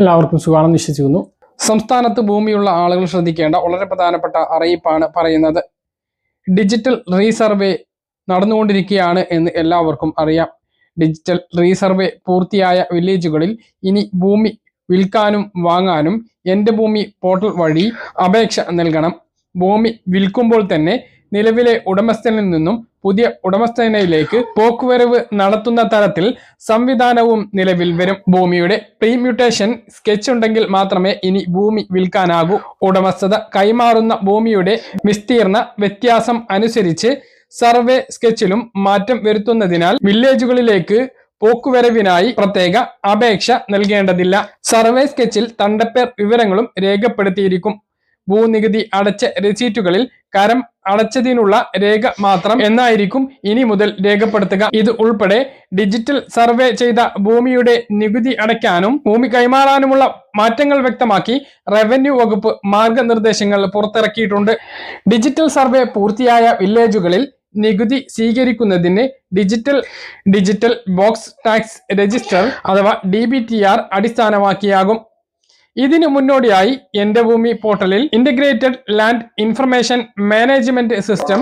എല്ലാവർക്കും സുഖമാണെന്ന് വിശ്വസിക്കുന്നു. സംസ്ഥാനത്ത് ഭൂമിയുള്ള ആളുകൾ ശ്രദ്ധിക്കേണ്ട വളരെ പ്രധാനപ്പെട്ട അറിയിപ്പാണ് പറയുന്നത്. ഡിജിറ്റൽ റീസർവേ നടന്നുകൊണ്ടിരിക്കുകയാണ് എന്ന് എല്ലാവർക്കും അറിയാം. ഡിജിറ്റൽ റീസർവേ പൂർത്തിയായ വില്ലേജുകളിൽ ഇനി ഭൂമി വിൽക്കാനും വാങ്ങാനും എന്റെ ഭൂമി പോർട്ടൽ വഴി അപേക്ഷ നൽകണം. ഭൂമി വിൽക്കുമ്പോൾ തന്നെ നിലവിലെ ഉടമസ്ഥനിൽ നിന്നും പുതിയ ഉടമസ്ഥനയിലേക്ക് പോക്കുവരവ് നടത്തുന്ന തരത്തിൽ സംവിധാനവും നിലവിൽ വരും. ഭൂമിയുടെ പ്രീമ്യൂട്ടേഷൻ സ്കെച്ച് ഉണ്ടെങ്കിൽ മാത്രമേ ഇനി ഭൂമി വിൽക്കാനാകൂ. ഉടമസ്ഥത കൈമാറുന്ന ഭൂമിയുടെ വിസ്തീർണ വ്യത്യാസം അനുസരിച്ച് സർവേ സ്കെച്ചിലും മാറ്റം വരുത്തുന്നതിനാൽ വില്ലേജുകളിലേക്ക് പോക്കുവരവിനായി പ്രത്യേക അപേക്ഷ നൽകേണ്ടതില്ല. സർവേ സ്കെച്ചിൽ തണ്ടപ്പേർ വിവരങ്ങളും രേഖപ്പെടുത്തിയിരിക്കും. ഭൂനികുതി അടച്ച രസീറ്റുകളിൽ കരം അടച്ചതിനുള്ള രേഖ മാത്രം എന്നായിരിക്കും ഇനി മുതൽ രേഖപ്പെടുത്തുക. ഇത് ഉൾപ്പെടെ ഡിജിറ്റൽ സർവേ ചെയ്ത ഭൂമിയുടെ നികുതി അടയ്ക്കാനും ഭൂമി കൈമാറാനുമുള്ള മാറ്റങ്ങൾ വ്യക്തമാക്കി റവന്യൂ വകുപ്പ് മാർഗനിർദ്ദേശങ്ങൾ പുറത്തിറക്കിയിട്ടുണ്ട്. ഡിജിറ്റൽ സർവേ പൂർത്തിയായ വില്ലേജുകളിൽ നികുതി സ്വീകരിക്കുന്നതിന് digital digital box tax register അഥവാ ഡി അടിസ്ഥാനമാക്കിയാകും. ഇതിനു മുന്നോടിയായി എന്റെ ഭൂമി പോർട്ടലിൽ integrated land information management system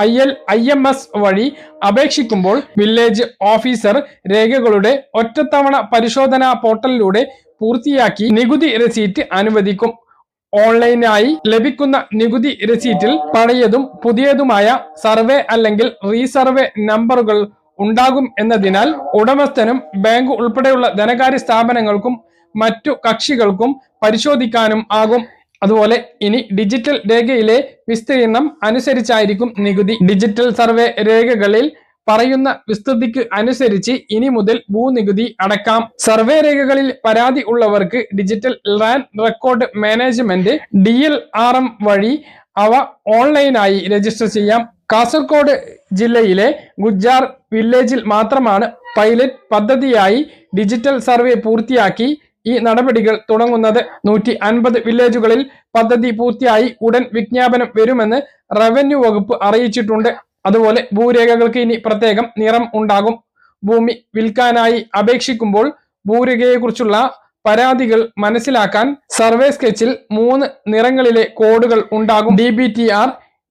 I L I M S വഴി അപേക്ഷിക്കുമ്പോൾ വില്ലേജ് ഓഫീസർ രേഖകളുടെ ഒറ്റത്തവണ പരിശോധനാ പോർട്ടലിലൂടെ പൂർത്തിയാക്കി നികുതി റെസീറ്റ് അനുവദിക്കും. ഓൺലൈനായി ലഭിക്കുന്ന നികുതി റെസീറ്റിൽ പഴയതും പുതിയതുമായ സർവേ അല്ലെങ്കിൽ റീസർവേ നമ്പറുകൾ ഉണ്ടാകും എന്നതിനാൽ ഉടമസ്ഥനും ബാങ്ക് ഉൾപ്പെടെയുള്ള ധനകാര്യ സ്ഥാപനങ്ങൾക്കും മറ്റു കക്ഷികൾക്കും പരിശോധിക്കാനും ആകും. അതുപോലെ ഇനി ഡിജിറ്റൽ രേഖയിലെ വിസ്തീർണം അനുസരിച്ചായിരിക്കും നികുതി. ഡിജിറ്റൽ സർവേ രേഖകളിൽ പറയുന്ന വിസ്തൃതിക്ക് അനുസരിച്ച് ഇനി മുതൽ ഭൂനികുതി അടക്കാം. സർവേ രേഖകളിൽ പരാതി ഉള്ളവർക്ക് digital land record management D L R M വഴി അവ ഓൺലൈനായി രജിസ്റ്റർ ചെയ്യാം. കാസർഗോഡ് ജില്ലയിലെ ഗുജാർ വില്ലേജിൽ മാത്രമാണ് പൈലറ്റ് പദ്ധതിയായി ഡിജിറ്റൽ സർവേ പൂർത്തിയാക്കി ഈ നടപടികൾ തുടങ്ങുന്നത് നൂറ്റി അൻപത് വില്ലേജുകളിൽ പദ്ധതി പൂർത്തിയായി ഉടൻ വിജ്ഞാപനം വരുമെന്ന് റവന്യൂ വകുപ്പ് അറിയിച്ചിട്ടുണ്ട്. അതുപോലെ ഭൂരേഖകൾക്ക് ഇനി പ്രത്യേകം നിറം ഉണ്ടാകും. ഭൂമി വിൽക്കാനായി അപേക്ഷിക്കുമ്പോൾ ഭൂരേഖയെക്കുറിച്ചുള്ള പരാതികൾ മനസ്സിലാക്കാൻ സർവേ സ്കെച്ചിൽ മൂന്ന് നിറങ്ങളിലെ കോഡുകൾ ഉണ്ടാകും. D B T R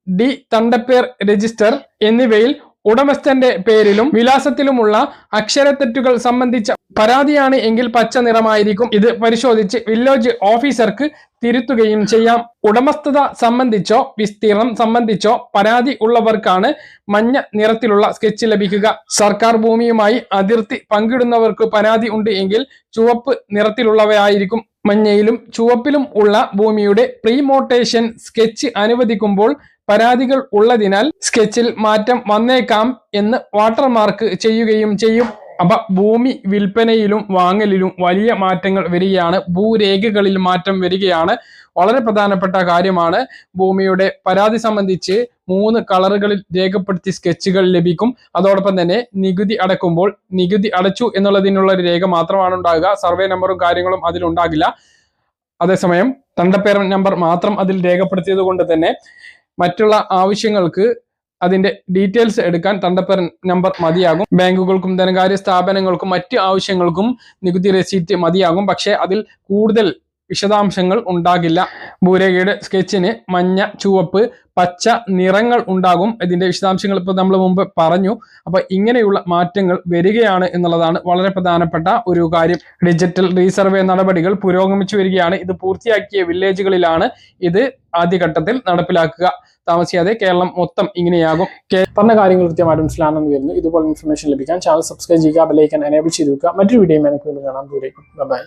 D തണ്ടപ്പേർ register എന്നിവയിൽ ഉടമസ്ഥന്റെ പേരിലും വിലാസത്തിലുമുള്ള അക്ഷരത്തെറ്റുകൾ സംബന്ധിച്ച പരാതിയാണ് എങ്കിൽ പച്ച നിറമായിരിക്കും. ഇത് പരിശോധിച്ച് വില്ലേജ് ഓഫീസർക്ക് തിരുത്തുകയും ചെയ്യാം. ഉടമസ്ഥത സംബന്ധിച്ചോ വിസ്തീർണം സംബന്ധിച്ചോ പരാതി ഉള്ളവർക്കാണ് മഞ്ഞ നിറത്തിലുള്ള സ്കെച്ച് ലഭിക്കുക. സർക്കാർ ഭൂമിയുമായി അതിർത്തി പങ്കിടുന്നവർക്ക് പരാതി ഉണ്ട് എങ്കിൽ ചുവപ്പ് നിറത്തിലുള്ളവയായിരിക്കും മഞ്ഞയിലും ചുവപ്പിലും ഉള്ള ഭൂമിയുടെ പ്രീമോട്ടേഷൻ സ്കെച്ച് അനുവദിക്കുമ്പോൾ പരാതികൾ ഉള്ളതിനാൽ സ്കെച്ചിൽ മാറ്റം വന്നേക്കാം എന്ന് വാട്ടർമാർക്ക് ചെയ്യുകയും ചെയ്യും. അപ്പൊ ഭൂമി വിൽപ്പനയിലും വാങ്ങലിലും വലിയ മാറ്റങ്ങൾ വരികയാണ്. ഭൂരേഖകളിൽ മാറ്റം വരികയാണ്. വളരെ പ്രധാനപ്പെട്ട കാര്യമാണ് ഭൂമിയുടെ പരാതി സംബന്ധിച്ച് മൂന്ന് കളറുകളിൽ രേഖപ്പെടുത്തി സ്കെച്ചുകൾ ലഭിക്കും. അതോടൊപ്പം തന്നെ നികുതി അടക്കുമ്പോൾ നികുതി അടച്ചു എന്നുള്ളതിനുള്ള ഒരു രേഖ മാത്രമാണ് ഉണ്ടാകുക. സർവേ നമ്പറും കാര്യങ്ങളും അതിലുണ്ടാകില്ല അതേസമയം തണ്ടപ്പേരൻ നമ്പർ മാത്രം അതിൽ രേഖപ്പെടുത്തിയത് കൊണ്ട് തന്നെ മറ്റുള്ള ആവശ്യങ്ങൾക്ക് അതിന്റെ ഡീറ്റെയിൽസ് എടുക്കാൻ തണ്ടപ്പേർ നമ്പർ മതിയാകും. ബാങ്കുകൾക്കും ധനകാര്യ സ്ഥാപനങ്ങൾക്കും മറ്റ് ആവശ്യങ്ങൾക്കും നികുതി റെസീറ്റ് മതിയാകും. പക്ഷേ അതിൽ കൂടുതൽ വിശദാംശങ്ങൾ ഉണ്ടാകില്ല. ഭൂരേഖയുടെ സ്കെച്ചിന് മഞ്ഞ ചുവപ്പ് പച്ച നിറങ്ങൾ ഉണ്ടാകും. ഇതിന്റെ വിശദാംശങ്ങൾ ഇപ്പോൾ നമ്മൾ മുമ്പ് പറഞ്ഞു. അപ്പൊ ഇങ്ങനെയുള്ള മാറ്റങ്ങൾ വരികയാണ് എന്നുള്ളതാണ് വളരെ പ്രധാനപ്പെട്ട ഒരു കാര്യം. ഡിജിറ്റൽ റീസർവേ നടപടികൾ പുരോഗമിച്ചു വരികയാണ്. ഇത് പൂർത്തിയാക്കിയ വില്ലേജുകളിലാണ് ഇത് ആദ്യഘട്ടത്തിൽ നടപ്പിലാക്കുക. താമസിയാതെ കേരളം മൊത്തം ഇങ്ങനെയാകും. പറഞ്ഞ കാര്യങ്ങൾ കൃത്യമായിട്ട് മനസ്സിലാണെന്ന് വരുന്നു. ഇതുപോലെ ഇൻഫർമേഷൻ ലഭിക്കാൻ ചാനൽ സബ്സ്ക്രൈബ് ചെയ്യുക ബെലൈക്കൻ എനേബിൾ ചെയ്തു വെക്കുക. മറ്റൊരു വീഡിയോ കാണാൻ ദൂരേക്കും ബൈ